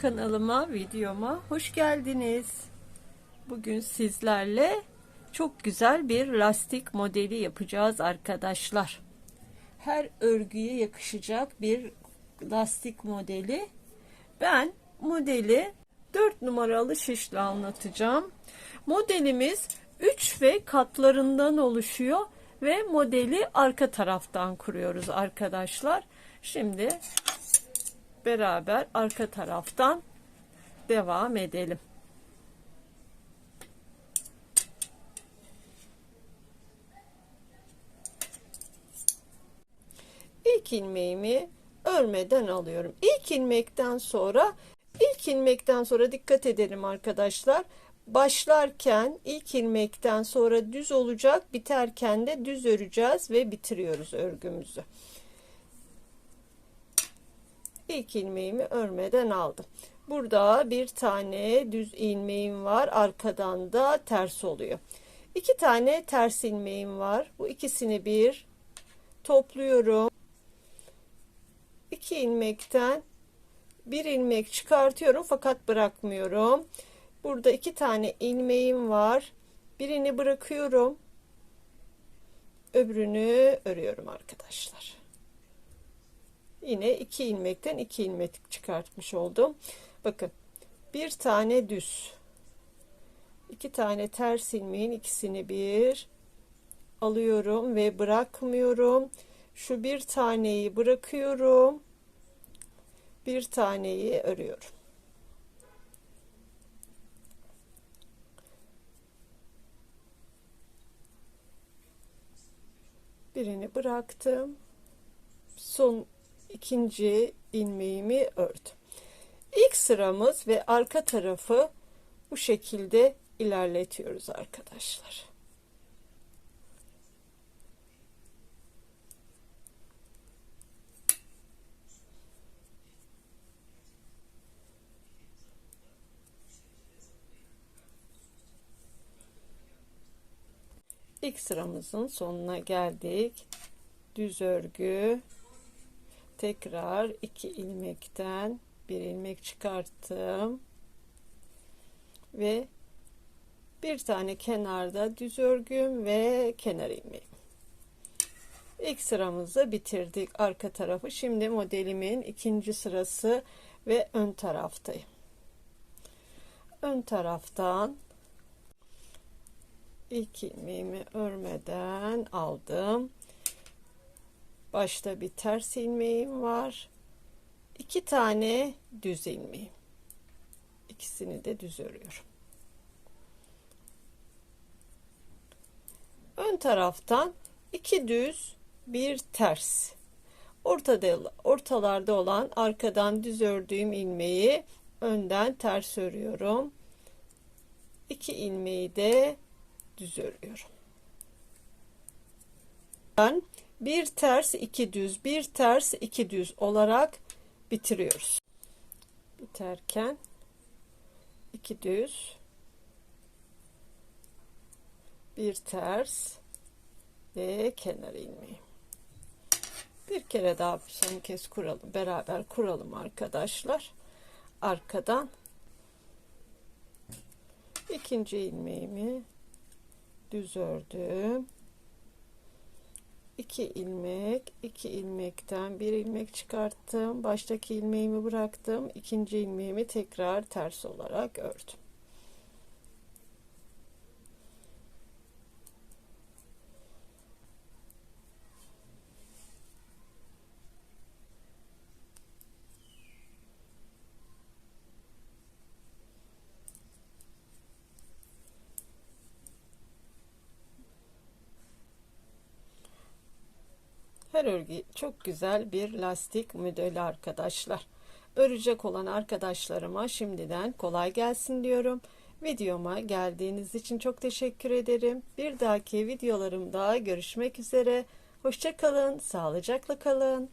Kanalıma, videoma hoş geldiniz. Bugün sizlerle çok güzel bir lastik modeli yapacağız arkadaşlar. Her örgüye yakışacak bir lastik modeli. Ben modeli 4 numaralı şişle anlatacağım. Modelimiz 3 ve katlarından oluşuyor ve modeli arka taraftan kuruyoruz arkadaşlar. Şimdi beraber arka taraftan devam edelim. İlk ilmeğimi örmeden alıyorum. İlk ilmekten sonra ilk ilmekten sonra dikkat edelim arkadaşlar. Başlarken ilk ilmekten sonra düz olacak, biterken de düz öreceğiz ve bitiriyoruz örgümüzü. İlk ilmeğimi örmeden aldım. Burada bir tane düz ilmeğim var. Arkadan da ters oluyor. İki tane ters ilmeğim var. Bu ikisini bir topluyorum. İki ilmekten bir ilmek çıkartıyorum fakat bırakmıyorum. Burada iki tane ilmeğim var. Birini bırakıyorum. Öbürünü örüyorum arkadaşlar. Yine iki ilmekten iki ilmek çıkartmış oldum. Bakın bir tane düz. iki tane ters ilmeğin ikisini bir alıyorum ve bırakmıyorum. Şu bir taneyi bırakıyorum. Bir taneyi örüyorum. Birini bıraktım. Son ikinci ilmeğimi ördüm. İlk sıramız ve arka tarafı bu şekilde ilerletiyoruz arkadaşlar. İlk sıramızın sonuna geldik. Düz örgü tekrar iki ilmekten bir ilmek çıkarttım ve bir tane kenarda düz örgüm ve kenar ilmeğim. İlk sıramızı bitirdik arka tarafı. Şimdi modelimin ikinci sırası ve ön taraftayım. Ön taraftan ilk ilmeğimi örmeden aldım. Başta bir ters ilmeğim var. İki tane düz ilmeğim. İkisini de düz örüyorum. Ön taraftan iki düz, bir ters. Ortada, ortalarda olan arkadan düz ördüğüm ilmeği önden ters örüyorum. İki ilmeği de düz örüyorum. Ben bir ters iki düz bir ters iki düz olarak bitiriyoruz. Biterken iki düz bir ters ve kenar ilmeği bir kere daha son kez kuralım beraber kuralım arkadaşlar. Arkadan ikinci ilmeğimi düz ördüm 2 ilmek 2 ilmekten bir ilmek çıkarttım. Baştaki ilmeğimi bıraktım. İkinci ilmeğimi tekrar ters olarak ördüm Her örgü çok güzel bir lastik modeli arkadaşlar. Örecek olan arkadaşlarıma şimdiden kolay gelsin diyorum. Videoma geldiğiniz için çok teşekkür ederim. Bir dahaki videolarımda görüşmek üzere. Hoşçakalın, sağlıcakla kalın.